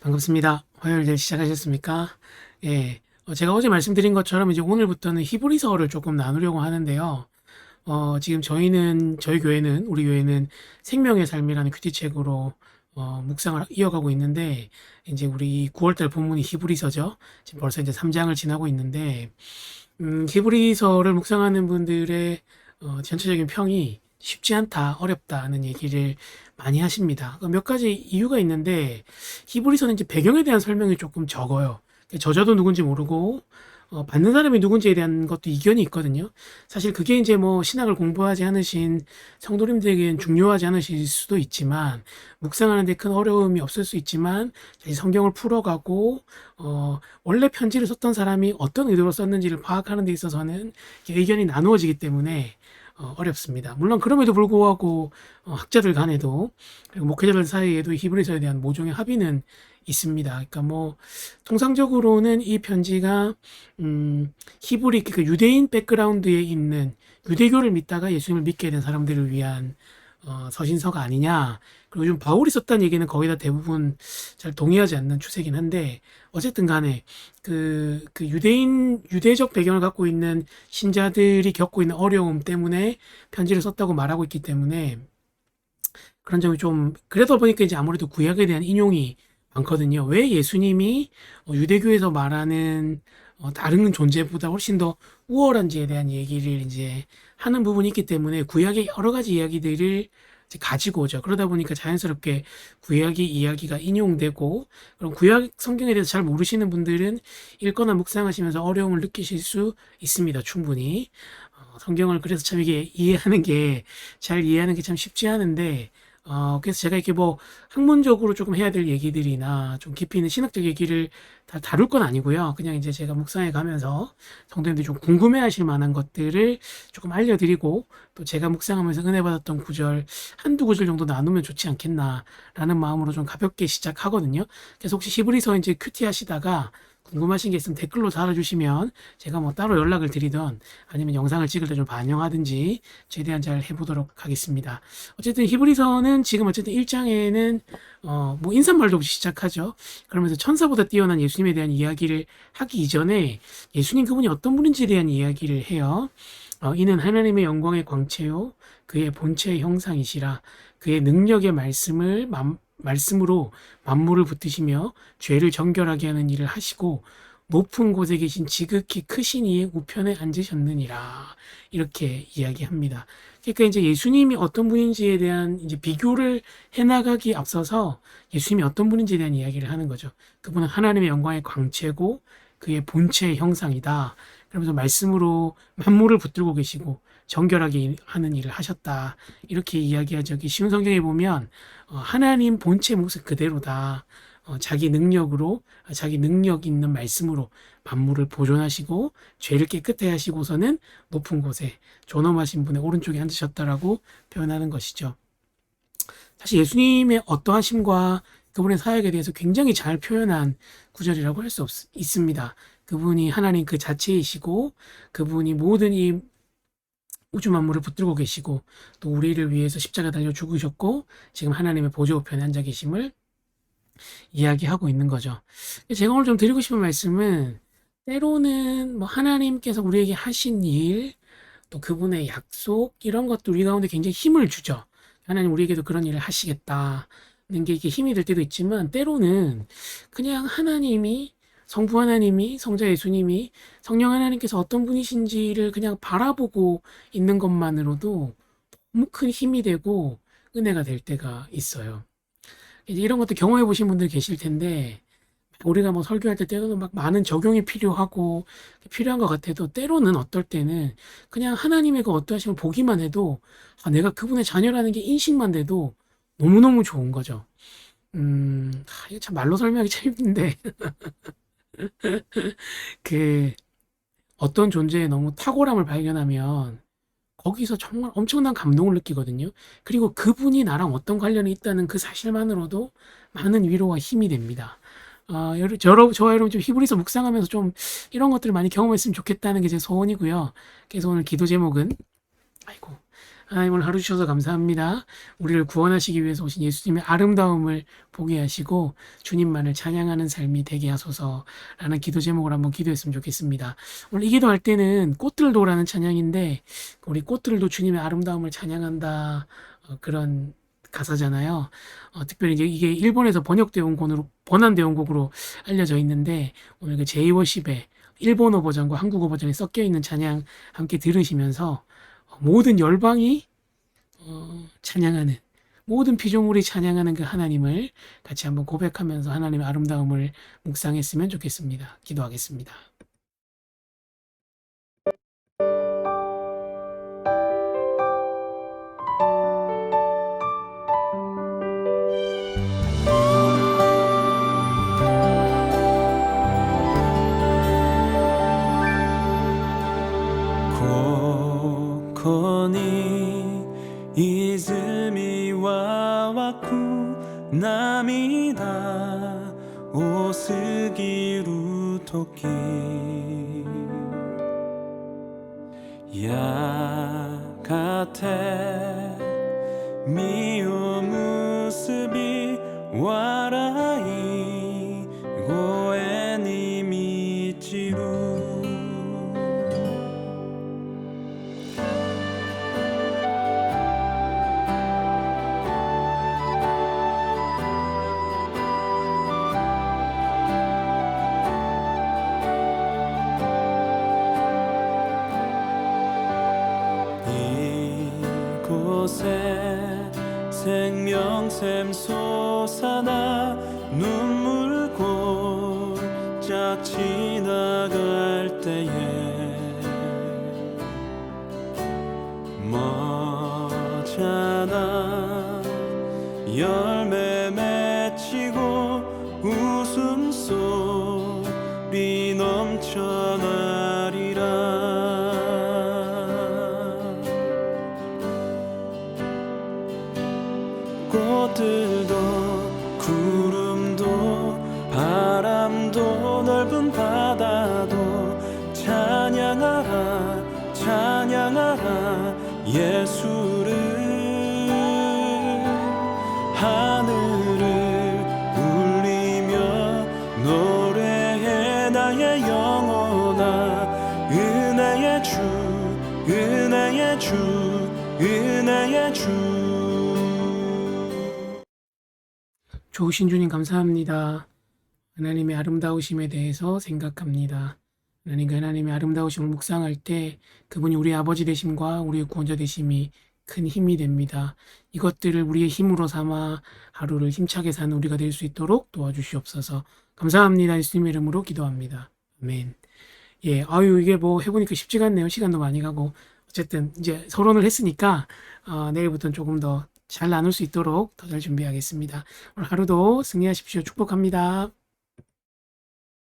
반갑습니다. 화요일 시작하셨습니까? 예. 어, 제가 어제 말씀드린 것처럼 이제 오늘부터는 히브리서를 조금 나누려고 하는데요. 어, 지금 저희는, 저희 교회는, 우리 교회는 생명의 삶이라는 큐티책으로 어, 묵상을 이어가고 있는데, 이제 우리 9월달 본문이 히브리서죠. 지금 벌써 이제 3장을 지나고 있는데, 음, 히브리서를 묵상하는 분들의 어, 전체적인 평이 쉽지 않다, 어렵다는 얘기를 많이 하십니다. 몇 가지 이유가 있는데 히브리서는 이제 배경에 대한 설명이 조금 적어요. 저자도 누군지 모르고 어, 받는 사람이 누군지에 대한 것도 이견이 있거든요. 사실 그게 이제 뭐 신학을 공부하지 않으신 성도님들에게는 중요하지 않으실 수도 있지만 묵상하는데 큰 어려움이 없을 수 있지만 성경을 풀어가고 어, 원래 편지를 썼던 사람이 어떤 의도로 썼는지를 파악하는 데 있어서는 의견이 나누어지기 때문에 어, 어렵습니다. 물론 그럼에도 불구하고 어, 학자들 간에도 그리고 목회자들 사이에도 히브리서에 대한 모종의 합의는 있습니다. 그러니까 뭐 통상적으로는 이 편지가 음, 히브리 그러니까 유대인 백그라운드에 있는 유대교를 믿다가 예수님을 믿게 된 사람들을 위한 어, 서신서가 아니냐. 그리고 요즘 바울이 썼다는 얘기는 거의 다 대부분 잘 동의하지 않는 추세긴 한데 어쨌든 간에 그, 그 유대인 유대적 배경을 갖고 있는 신자들이 겪고 있는 어려움 때문에 편지를 썼다고 말하고 있기 때문에 그런 점이 좀 그러다 보니까 이제 아무래도 구약에 대한 인용이 많거든요. 왜 예수님이 어, 유대교에서 말하는 어, 다른 존재보다 훨씬 더 우월한지에 대한 얘기를 이제 하는 부분이 있기 때문에 구약의 여러 가지 이야기들을 가지고 오죠. 그러다 보니까 자연스럽게 구약의 이야기가 인용되고 그럼 구약 성경에 대해서 잘 모르시는 분들은 읽거나 묵상하시면서 어려움을 느끼실 수 있습니다. 충분히. 어, 성경을 그래서 참 이게 이해하는 게 잘 이해하는 게 참 쉽지 않은데 어, 그래서 제가 이렇게 뭐 학문적으로 조금 해야 될 얘기들이나 좀 깊이 있는 신학적 얘기를 다 다룰 건 아니고요. 그냥 이제 제가 묵상해 가면서 성도님들이 좀 궁금해 하실 만한 것들을 조금 알려드리고 또 제가 묵상하면서 은혜 받았던 구절 한두 구절 정도 나누면 좋지 않겠나라는 마음으로 좀 가볍게 시작하거든요. 그래서 혹시 히브리서 이제 큐티 하시다가 궁금하신 게 있으면 댓글로 달아주시면 제가 뭐 따로 연락을 드리던 아니면 영상을 찍을 때 좀 반영하든지 최대한 잘 해보도록 하겠습니다. 어쨌든 히브리서는 지금 어쨌든 1장에는 어 뭐 인사말도 시작하죠. 그러면서 천사보다 뛰어난 예수님에 대한 이야기를 하기 이전에 예수님 그분이 어떤 분인지에 대한 이야기를 해요. 어, 이는 하나님의 영광의 광채요 그의 본체의 형상이시라 그의 능력의 말씀을 맘, 말씀으로 만물을 붙드시며 죄를 정결하게 하는 일을 하시고 높은 곳에 계신 지극히 크신 이의 우편에 앉으셨느니라 이렇게 이야기합니다. 그러니까 이제 예수님이 어떤 분인지에 대한 이제 비교를 해나가기 앞서서 예수님이 어떤 분인지에 대한 이야기를 하는 거죠. 그분은 하나님의 영광의 광채고 그의 본체의 형상이다. 그러면서 말씀으로 만물을 붙들고 계시고 정결하게 하는 일을 하셨다. 이렇게 이야기하죠. 여기 쉬운 성경에 보면 어, 하나님 본체 모습 그대로다. 어, 자기 능력으로 자기 능력 있는 말씀으로 만물을 보존하시고 죄를 깨끗해 하시고서는 높은 곳에 존엄하신 분의 오른쪽에 앉으셨다라고 표현하는 것이죠. 사실 예수님의 어떠하심과 그분의 사역에 대해서 굉장히 잘 표현한 구절이라고 할 수 있습니다. 그분이 하나님 그 자체이시고 그분이 모든 이 우주 만물을 붙들고 계시고 또 우리를 위해서 십자가 달려 죽으셨고 지금 하나님의 보좌 우편에 앉아 계심을 이야기하고 있는 거죠. 제가 오늘 좀 드리고 싶은 말씀은 때로는 뭐 하나님께서 우리에게 하신 일, 또 그분의 약속 이런 것도 우리 가운데 굉장히 힘을 주죠. 하나님 우리에게도 그런 일을 하시겠다는 게 이게 힘이 될 때도 있지만 때로는 그냥 하나님이 성부 하나님이 성자 예수님이 성령 하나님께서 어떤 분이신지를 그냥 바라보고 있는 것만으로도 너무 큰 힘이 되고 은혜가 될 때가 있어요. 이제 이런 것도 경험해 보신 분들 계실 텐데 우리가 뭐 설교할 때 때로는 막 많은 적용이 필요하고 필요한 것 같아도 때로는 어떨 때는 그냥 하나님의 그 어떠하심을 보기만 해도 아, 내가 그분의 자녀라는 게 인식만 돼도 너무너무 좋은 거죠. 음, 아, 이거 참 말로 설명하기 참 힘든데. 그 어떤 존재의 너무 탁월함을 발견하면 거기서 정말 엄청난 감동을 느끼거든요. 그리고 그분이 나랑 어떤 관련이 있다는 그 사실만으로도 많은 위로와 힘이 됩니다. 어, 여러, 저와 여러분 좀 히브리서 묵상하면서 좀 이런 것들을 많이 경험했으면 좋겠다는 게 제 소원이고요. 그래서 오늘 기도 제목은, 아이고, 하나님 오늘 하루 주셔서 감사합니다. 우리를 구원하시기 위해서 오신 예수님의 아름다움을 보게 하시고 주님만을 찬양하는 삶이 되게 하소서라는 기도 제목을 한번 기도했으면 좋겠습니다. 오늘 이 기도할 때는 꽃들도라는 찬양인데 우리 꽃들도 주님의 아름다움을 찬양한다 어, 그런 가사잖아요. 어, 특별히 이제 이게 일본에서 번역되어 온 곡으로 번안되어 온 곡으로 알려져 있는데 오늘 그 제이워십의 일본어 버전과 한국어 버전이 섞여 있는 찬양 함께 들으시면서 모든 열방이 어, 찬양하는 모든 피조물이 찬양하는 그 하나님을 같이 한번 고백하면서 하나님의 아름다움을 묵상했으면 좋겠습니다. 기도하겠습니다. 涙多すぎる時やがて実を結び笑 눈물 골짝 지나갈 때에 머잖아 열매 맺히고 웃음소 좋으신 주님 감사합니다. 하나님의 아름다우심에 대해서 생각합니다. 하나님 그 하나님의 아름다우심을 묵상할 때 그분이 우리 아버지 되심과 우리의 구원자 되심이 큰 힘이 됩니다. 이것들을 우리의 힘으로 삼아 하루를 힘차게 사는 우리가 될 수 있도록 도와주시옵소서. 감사합니다. 예수님의 이름으로 기도합니다. 아멘. 예, 아유 이게 뭐 해보니까 쉽지가 않네요. 시간도 많이 가고 어쨌든 이제 서론을 했으니까 어, 내일부터는 조금 더 잘 나눌 수 있도록 더 잘 준비하겠습니다. 오늘 하루도 승리하십시오. 축복합니다.